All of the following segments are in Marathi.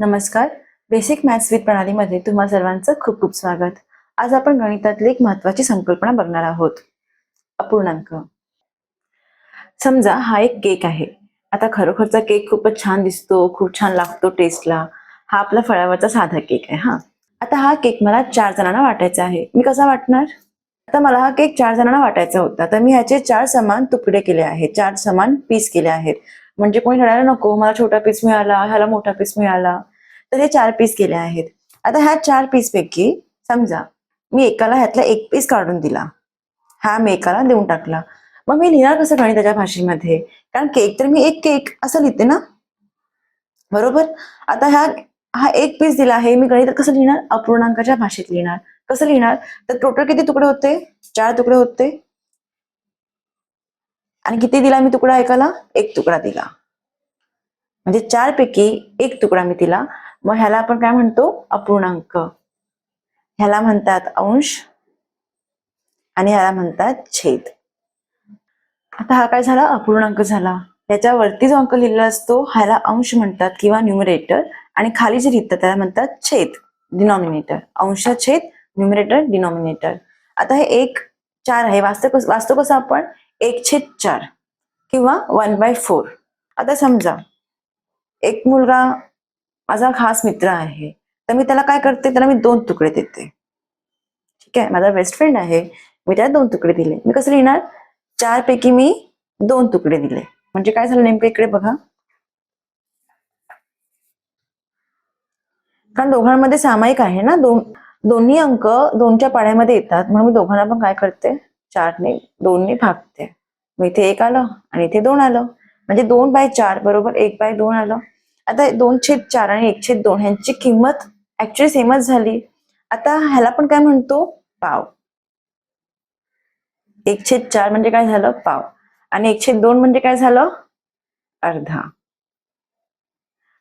नमस्कार. बेसिक मॅथ्स विथ प्रणालीमध्ये तुम्हा सर्वांचं खूप खूप स्वागत. आज आपण गणितातली एक महत्वाची संकल्पना बघणार आहोत. अपूर्णांक. समजा हा एक केक आहे. आता खरोखरचा केक खूपच छान दिसतो खूप छान लागतो टेस्टला. हा आपला फळावरचा साधा केक आहे हा. आता हा केक मला चार जणांना वाटायचा आहे. मी कसा वाटणार? आता मला हा केक चार जणांना वाटायचा होता. तर मी ह्याचे चार समान तुकडे केले आहेत. चार समान पीस केले आहेत. म्हणजे कोणी ठरायला नको. मला छोटा पीस मिळाला ह्याला मोठा पीस मिळाला. तर हे चार पीस केले आहेत. आता ह्या चार पीस पैकी समजा मी एकाला ह्यातला एक पीस काढून दिला. हा मी एकाला देऊन टाकला. मग मी लिहिणार कसं गणिताच्या भाषेमध्ये? कारण केक तर मी एक केक असं लिहिते ना? बरोबर? आता ह्या हा एक पीस दिला आहे मी गणित कसं लिहिणार? अपूर्णांकाच्या भाषेत लिहिणार. कसं लिहिणार? तर टोटल किती तुकडे होते? चार तुकडे होते. आणि किती दिला मी तुकडा ऐकायला एक तुकडा दिला. म्हणजे चार पैकी एक तुकडा मी दिला. मग ह्याला आपण काय म्हणतो? अपूर्णांक. ह्याला म्हणतात अंश आणि ह्याला म्हणतात छेद. आता हा काय झाला? अपूर्णांक झाला. त्याच्यावरती जो अंक लिहिलेला असतो ह्याला अंश म्हणतात किंवा न्युमरेटर आणि खाली जे लिहितात त्याला म्हणतात छेद डिनॉमिनेटर अंश छेद न्युमरेटर डिनॉमिनेटर आता हे एक चार आहे. वास्तव वास्तव कसं आपण? एक छेद चार किंवा वन बाय फोर आता समजा एक मुलगा माझा खास मित्र आहे. तर मी त्याला काय करते? त्याला मी दोन तुकडे देते. ठीक आहे? माझा बेस्ट फ्रेंड आहे. मी त्याला दोन तुकडे दिले. मी कसं लिहिणार? चार पैकी मी दोन तुकडे दिले. म्हणजे काय झालं नेमकं इकडे बघा. कारण दोघांमध्ये सामायिक आहे ना? दोन दोन्ही अंक दोनच्या पाड्यामध्ये येतात. म्हणून मी दोघांना पण काय करते? चारने दोनने भागते. मग इथे एक आलं आणि इथे दोन आलं. म्हणजे दोन बाय चार बरोबर एक बाय दोन आलं. आता दोन छेद चार आणि एक छेद दोन ह्यांची किंमत ऍक्च्युली सेमच झाली. आता ह्याला पण काय म्हणतो? पाव. एक छेद चार म्हणजे काय झालं? पाव. आणि एक छेद दोन म्हणजे काय झालं? अर्धा.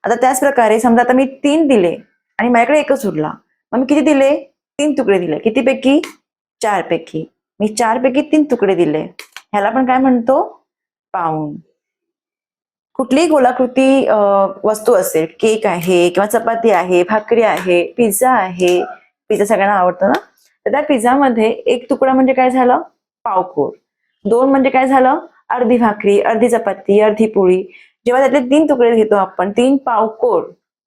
आता त्याच प्रकारे समजा आता मी तीन दिले आणि माझ्याकडे एकच उरला. मग मी किती दिले? तीन तुकडे दिले. किती पैकी चार पैकी मी चार पैकी तीन तुकडे दिले. ह्याला पण काय म्हणतो? पाऊन कुठलीही गोलाकृती वस्तू असेल केक आहे किंवा चपाती आहे भाकरी आहे पिझ्झा आहे पिझ्झा सगळ्यांना आवडतो ना? तर त्या पिझ्झामध्ये एक तुकडा म्हणजे काय झालं? पावकोर. दोन म्हणजे काय झालं? अर्धी भाकरी अर्धी चपाती अर्धी पोळी. जेव्हा त्यातले तीन तुकडे घेतो आपण तीन पावकोर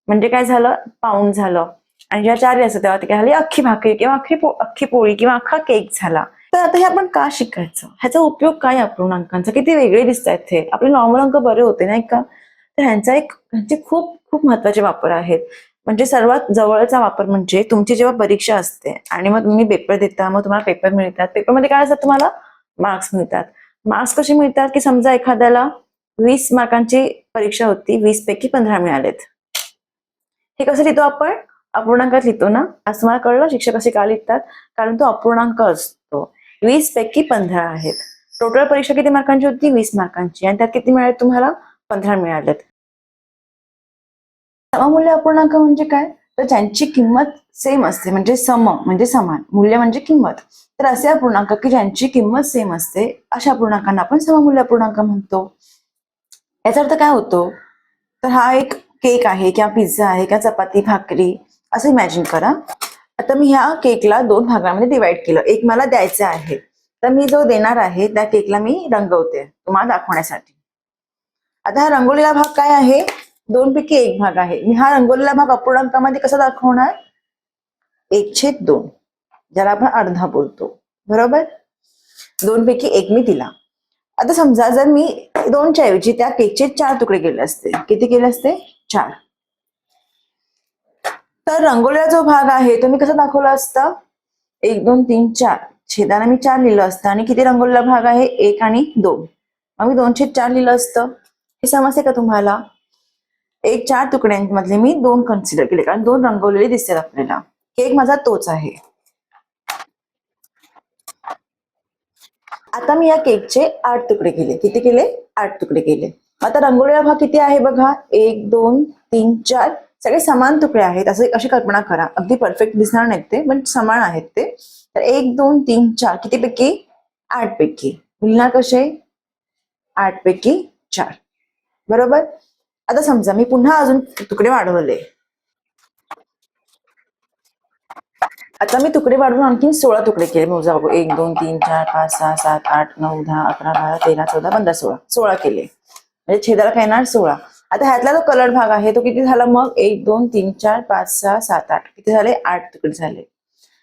म्हणजे काय झालं? पाऊंड झालं. आणि जेव्हा चार असतं तेव्हा ते काय झाली? अख्खी भाकरी किंवा अख्खी पो- अख्खी पोळी किंवा अख्खा केक झाला. तर आता हे आपण का शिकायचं? ह्याचा उपयोग काय आहे अपूर्णांकांचा? किती वेगळे दिसत आहेत हे? आपले नॉर्मल अंक बरे होते नाही का? तर ह्यांचा एक ह्यांचे खूप खूप महत्त्वाचे वापर आहेत. म्हणजे सर्वात जवळचा वापर म्हणजे तुमची जेव्हा परीक्षा असते आणि मग तुम्ही पेपर देता मग तुम्हाला पेपर मिळतात. पेपरमध्ये काय असतात तुम्हाला? मार्क्स मिळतात. मार्क्स कसे मिळतात की समजा एखाद्याला वीस मार्कांची परीक्षा होती वीस पैकी पंधरा मिळालेत. हे कसं लिहितो आपण? अपूर्णांकात लिहितो ना? असं मला कळलं? शिक्षक असे का लिहितात? कारण तो अपूर्णांक असतो. वीस पैकी पंधरा आहेत. टोटल परीक्षा किती मार्कांची होती? वीस मार्कांची. आणि त्यात किती मिळाले? तुम्हाला पंधरा मिळालेत. सममूल्य अपूर्णांक म्हणजे काय? तर ज्यांची किंमत सेम असते. म्हणजे सम म्हणजे समान. मूल्य म्हणजे किंमत. तर असे अपूर्णांक की ज्यांची किंमत सेम असते अशा अपूर्णांकांना आपण सममूल्य अपूर्णांक म्हणतो. याचा अर्थ काय होतो? तर हा एक केक आहे किंवा पिझ्झा आहे किंवा चपाती भाकरी असं इमॅजिन करा. आता मी ह्या केकला दोन भागामध्ये डिवाइड केलं. एक मला द्यायचं आहे तर मी जो देणार आहे त्या केकला मी रंगवते तुम्हाला दाखवण्यासाठी. आता हा रंगवलेला भाग काय आहे? दोन पैकी एक भाग आहे. मी हा रंगवलेला भाग अपूर्णांकामध्ये कसा दाखवणार? एक छेद दोन. ज्याला आपण अर्धा बोलतो. बरोबर? दोन पैकी एक मी दिला. आता समजा जर मी दोनच्या ऐवजी त्या केकचे चार तुकडे केले असते. किती केले असते? चार. तर रंगोलीला जो भाग आहे तो मी कसा दाखवला असता? एक दोन तीन चार. छेदाने मी चार लिहिलं असतं. आणि किती रंगोलीला भाग आहे? एक आणि दोन. मग मी दोन छेद चार लिहिलं असतं. हे समजते का तुम्हाला? एक चार तुकड्यांमधले मी दोन कन्सिडर केले. कारण दोन रंगवलेले दिसतात आपल्याला. केक माझा तोच आहे. आता मी या केकचे आठ तुकडे केले. किती केले? आठ तुकडे केले. आता रंगोळीला भाग किती आहे बघा? एक दोन तीन चार. सगळे समान तुकडे आहेत असं अशी कल्पना करा. अगदी परफेक्ट दिसणार नाहीत ते पण समान आहेत ते. तर एक दोन तीन चार कितीपैकी? आठ पैकी मुलना कसे? आठ पैकी चार. बरोबर? आता समजा मी पुन्हा अजून तुकडे वाढवले. आता मी तुकडे वाढवून आणखी सोळा तुकडे केले. मोजा एक दोन तीन चार पाच सहा सात आठ नऊ दहा अकरा बारा तेरा चौदा पंधरा सोळा. सोळा केले. म्हणजे छेदाला काय येणार? सोळा. आता ह्यातला जो कलर भाग आहे तो किती झाला मग? एक दोन तीन चार पाच सहा सात आठ. किती झाले? आठ तुकडे झाले.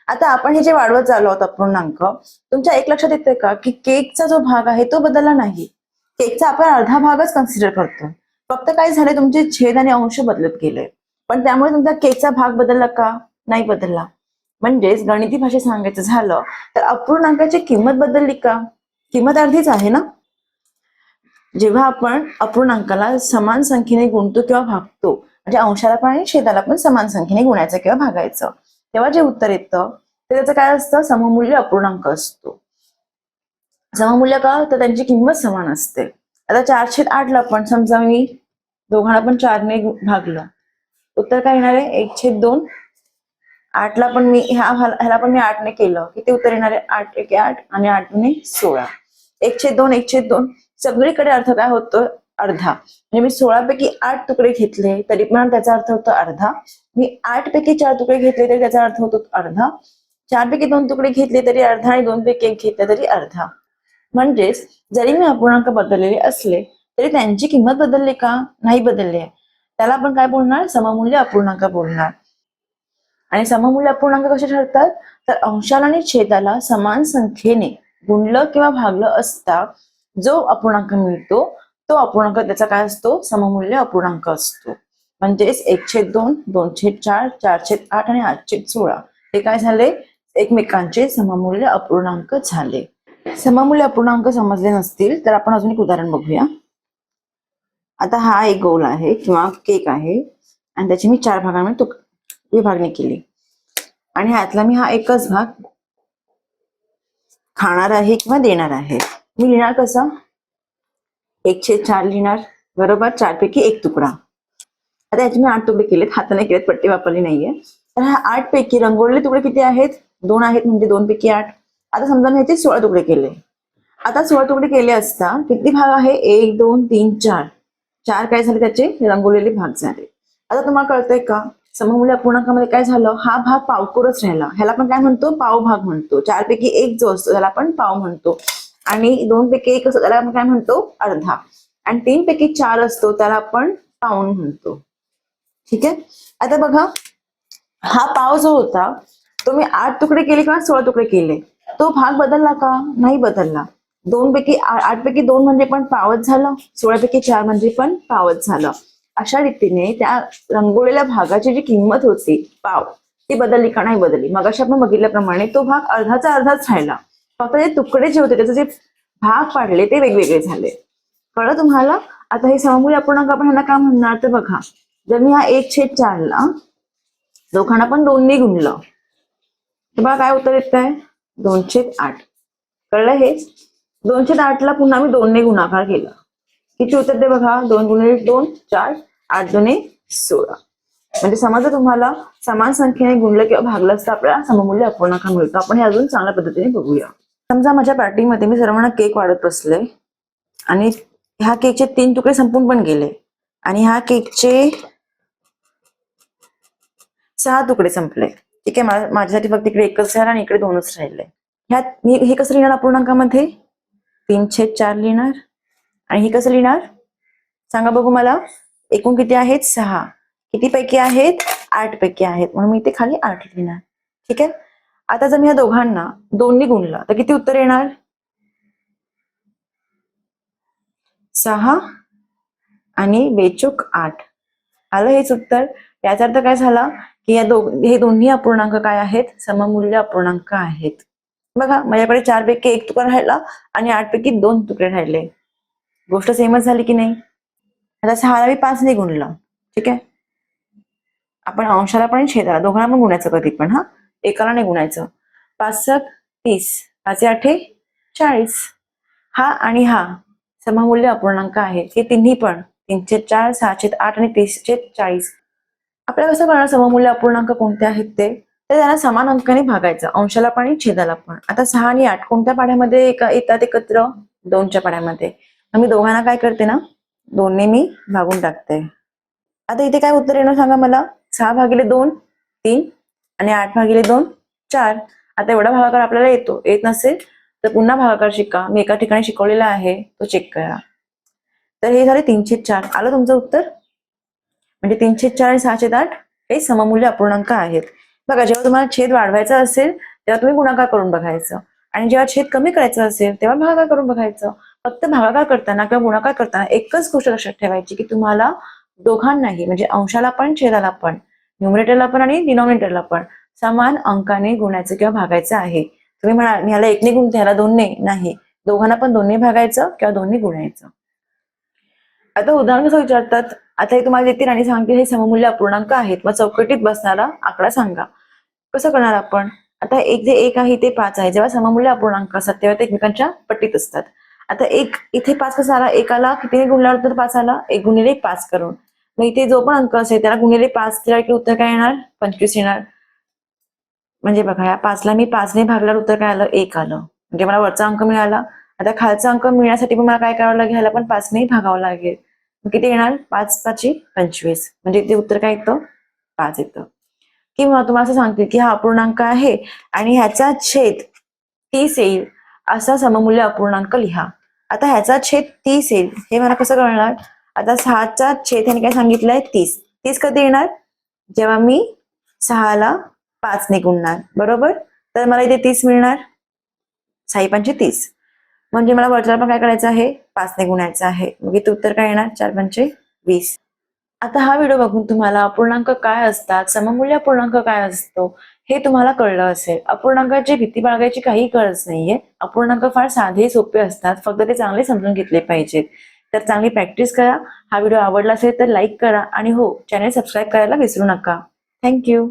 आता आपण हे जे वाढवत चाललो आहोत अपूर्णांक तुमच्या एक लक्षात येते का की केकचा जो भाग आहे तो बदलला नाही. केकचा आपण अर्धा भागच कन्सिडर करतो. फक्त काय झाले तुमचे छेद आणि अंश बदलत गेले. पण त्यामुळे तुमचा केकचा भाग बदलला का? नाही बदलला. म्हणजेच गणिती भाषेत सांगायचं झालं तर अपूर्णांकाची किंमत बदलली का? किंमत अर्धीच आहे ना? जेव्हा आपण अपूर्णांकाला समान संख्येने गुणतो किंवा भागतो म्हणजे अंशाला पण आणि छेदाला पण समान संख्येने गुणायचं किंवा भागायचं तेव्हा जे उत्तर येतं ते त्याचं काय असतं? सममूल्य अपूर्णांक असतो. सममूल्य का? तर त्यांची किंमत समान असते. आता चारशे आठला पण समजा मी दोघांना पण चारने भागलं. उत्तर काय येणार आहे? एक छेद दोन. आठला पण मी ह्या ह्याला पण मी आठने केलं. किती उत्तर येणार आहे? आठ एक आठ आणि आठ सोळा. एक छेद दोन एक छेद दोन. सगळीकडे अर्थ काय होतो? अर्धा. म्हणजे मी सोळापैकी आठ तुकडे घेतले तरी पण त्याचा अर्थ होतो अर्धा. मी आठ पैकी चार तुकडे घेतले तरी त्याचा अर्थ होतो अर्धा. चार पैकी दोन तुकडे घेतले तरी अर्धा आणि दोन पैकी एक घेतले तरी अर्धा. म्हणजेच जरी मी अपूर्णांक बदललेले असले तरी त्यांची किंमत बदलली का? नाही बदलली आहे. त्याला आपण काय बोलणार? सममूल्य अपूर्णांक बोलणार. आणि सममूल्य अपूर्णांक कसे ठरतात? तर अंशाला आणि छेदाला समान संख्येने गुणलं किंवा भागलं असता जो अपूर्णांक मिळतो तो अपूर्णांक त्याचा काय असतो? सममूल्य अपूर्णांक असतो. म्हणजेच एक दोन दोनशे चार चारशे आठ आणि आठशे सोळा. हे काय झाले? एकमेकांचे सममूल्य अपूर्णांक झाले. सममूल्य अपूर्णांक समजले नसतील तर आपण अजून एक उदाहरण बघूया. आता हा एक गोल आहे किंवा केक आहे आणि त्याची मी चार भागांमध्ये तुक विभागणी केली. आणि ह्यातला मी हा एकच भाग खाणार आहे किंवा देणार आहे. मी लिहिणार कसं? एकशे चार लिहिणार. बरोबर? चार पैकी एक तुकडा. आता याचे मी आठ तुकडे केलेत. हाताने केलेत पट्टी वापरली नाहीये. तर ह्या आठ पैकी रंगवलेले तुकडे किती आहेत? दोन आहेत म्हणजे दोन पैकी आठ. आता समजा मी ह्याचे सोळा तुकडे केले. आता सोळा तुकडे केले असता किती भाग आहे? एक दोन तीन चार. चार काय झाले त्याचे? रंगवलेले भाग झाले. आता तुम्हाला कळतंय का? सममूल्य अपूर्णांकामध्ये काय झालं? हा भाग पावकोरच राहिला. ह्याला आपण काय म्हणतो? पाव भाग म्हणतो. चारपैकी एक जो असतो त्याला आपण पाव म्हणतो. आणि दोन पैकी एक असतो त्याला आपण काय म्हणतो? अर्धा. आणि तीन पैकी चार असतो त्याला आपण पाऊन म्हणतो. ठीक आहे? आता बघा हा पाव जो होता तो मी आठ तुकडे केले किंवा सोळा तुकडे केले? तो भाग बदलला का? नाही बदलला. दोन पैकी आठ पैकी दोन म्हणजे पण पावच झालं सोळा पैकी चार म्हणजे पण पावच झालं. अशा रीतीने त्या रंगवलेल्या भागाची जी किंमत होती पाव ती बदलली का नाही बदलली? मग अशा आपण बघितल्याप्रमाणे तो भाग अर्धाचा अर्धाच राहिला. फक्त ते तुकडे जे होते त्याचे जे भाग पाडले ते वेगवेगळे झाले. कळलं तुम्हाला? आता हे सममूल्य अपूर्णांक आपण ह्यांना काय म्हणणार? तर बघा जर मी हा एक छेद चारला दोघांना पण दोनने गुणलं तर बघा काय उत्तर येत आहे दोनशे आठ. कळलं हे? दोनशे आठला पुन्हा मी दोनने गुणाकार केला. किती उत्तर ते बघा? दोन गुणिले दोन चार आठ दोन्ही सोळा. म्हणजे समजा तुम्हाला? समान संख्येने गुणलं किंवा भागलं असतं आपल्याला सममूल्य अपूर्णांक मिळतो. आपण हे अजून चांगल्या पद्धतीने बघूया. समजा माझ्या पार्टीमध्ये मी सर्वांना केक वाढत बसले आणि ह्या केकचे तीन तुकडे संपून पण गेले आणि ह्या केकचे सहा तुकडे संपले. ठीक आहे माझ्यासाठी फक्त इकडे एकच राहिला आणि इकडे दोनच राहिले. ह्यात मी हे कसं लिहिणार अपूर्णांकामध्ये? तीन छेद चार लिहिणार. आणि हे कसं लिहिणार? सांगा बघू मला. एकूण किती आहेत? सहा. किती पैकी आहेत? आठ पैकी आहेत. म्हणून मी इथे खाली आठ लिहिणार. ठीक आहे? आता जर मी या दोघांना दोन्ही गुणलं तर किती उत्तर येणार? सहा आणि बेचूक आठ. आलं हेच उत्तर? याचा अर्थ काय झाला? की या दो हे दोन्ही अपूर्णांक काय आहेत? सममूल्य अपूर्णांक आहेत. बघा माझ्याकडे चार पैकी एक तुकडा राहिला आणि आठ पैकी दोन तुकडे राहिले. गोष्ट सेमच झाली की नाही? आता सहाला मी पाच नाही गुणलं. ठीक आहे? आपण अंशाला पण छेदाला. दोघांना पण गुणायचं कधी पण हा? एकाला नाही गुणायचं. पाच सात तीस पाचे आठे चाळीस. हा आणि हा सममूल्य अपूर्णांक आहे. हे तिन्ही पण तीनशे चार सहाशे आठ आणि तीसशे चाळीस. आपल्याला कसं कळणार सममूल्य अपूर्णांक कोणते आहेत ते? तर त्यांना समान अंकाने भागायचं. अंशाला पण आणि छेदाला पण. आता सहा आणि आठ कोणत्या पाड्यामध्ये एका येतात एकत्र? दोनच्या पाड्यामध्ये. मी दोघांना काय करते ना? दोन्ही मी भागून टाकते. आता इथे काय उत्तर येणार सांगा मला? सहा भागिले दोन तीन. आणि आठ भागिले दोन चार. आता एवढा भागाकार आपल्याला येतो. येत नसेल तर पुन्हा भागाकार शिका. मी एका ठिकाणी शिकवलेला आहे तो चेक करा. तर हे झाले तीनशे चार. आलं तुमचं उत्तर? म्हणजे तीनशे चार आणि सहाशे आठ हे सममूल्य अपूर्णांक आहेत. बघा जेव्हा तुम्हाला छेद वाढवायचा असेल तेव्हा तुम्ही गुणाकार करून बघायचं. आणि जेव्हा छेद कमी करायचं असेल तेव्हा भागाकार करून बघायचं. फक्त भागाकार करताना किंवा गुणाकार करताना एकच गोष्ट लक्षात ठेवायची की तुम्हाला दोघांनाही म्हणजे अंशाला पण छेदाला पण न्युमरेटरला पण आणि डिनॉमिनेटरला पण समान अंकाने गुणायचं किंवा भागायचं आहे. तुम्ही म्हणाल ह्याला एकने गुण ह्याला दोनने नाही. दोघांना पण दोन्ही भागायचं किंवा दोन्ही गुणायचं. आता उदाहरण कसं विचारतात? आता हे तुम्हाला देतील आणि सांगतील हे सममूल्य अपूर्णांक आहेत. मग चौकटीत बसणारा आकडा सांगा. कसं करणार आपण? आता एक जे एक आहे ते पाच आहे. जेव्हा सममूल्य अपूर्णांक असतात तेव्हा ते एकमेकांच्या पट्टीत असतात. आता एक इथे पाच कसा आला? एकाला कितीने गुणला तर पाच आला? एक गुणिले पाच करून. मग इथे जो पण अंक असेल त्याला गुणिले पाच केला की उत्तर काय येणार? पंचवीस येणार. म्हणजे बघा या पाचला मी पाचने भागल्यावर उत्तर काय आलं? एक आलं. म्हणजे मला वरचा अंक मिळाला. आता खालचा अंक मिळण्यासाठी पण मला काय करावं लागेल? ह्याला पण पाचने भागावं लागेल. मग किती येणार? पाच पाचशे पंचवीस. म्हणजे ते उत्तर काय येतं? पाच येतं. किंवा तुम्हाला असं सांगतील की हा अपूर्णांक आहे आणि ह्याचा छेद तीस येईल असा सममूल्य अपूर्णांक लिहा. आता ह्याचा छेद तीस येईल हे मला कसं कळणार? आता सहाचा छेद ह्याने काय सांगितलंय? तीस. तीस कधी येणार? जेव्हा मी सहाला पाच ने गुणणार बरोबर? तर मला इथे तीस मिळणार. साई पंचे तीस. म्हणजे मला वरच्याला पण काय करायचं आहे? पाच ने गुणायचं आहे. मग इथे उत्तर काय येणार? चार पंचे वीस. आता हा व्हिडिओ बघून तुम्हाला अपूर्णांक काय असतात? सममूल्य अपूर्णांक काय असतो? हे तुम्हाला कळलं असेल. अपूर्णांकाची भीती बाळगायची काही गरज नाहीये. अपूर्णांक फार साधे सोपे असतात. फक्त ते चांगले समजून घेतले पाहिजेत. तर चांगली प्रॅक्टिस करा. हा व्हिडिओ आवडला असेल तर लाईक करा. आणि हो चॅनल सबस्क्राईब करायला विसरू नका. थँक्यू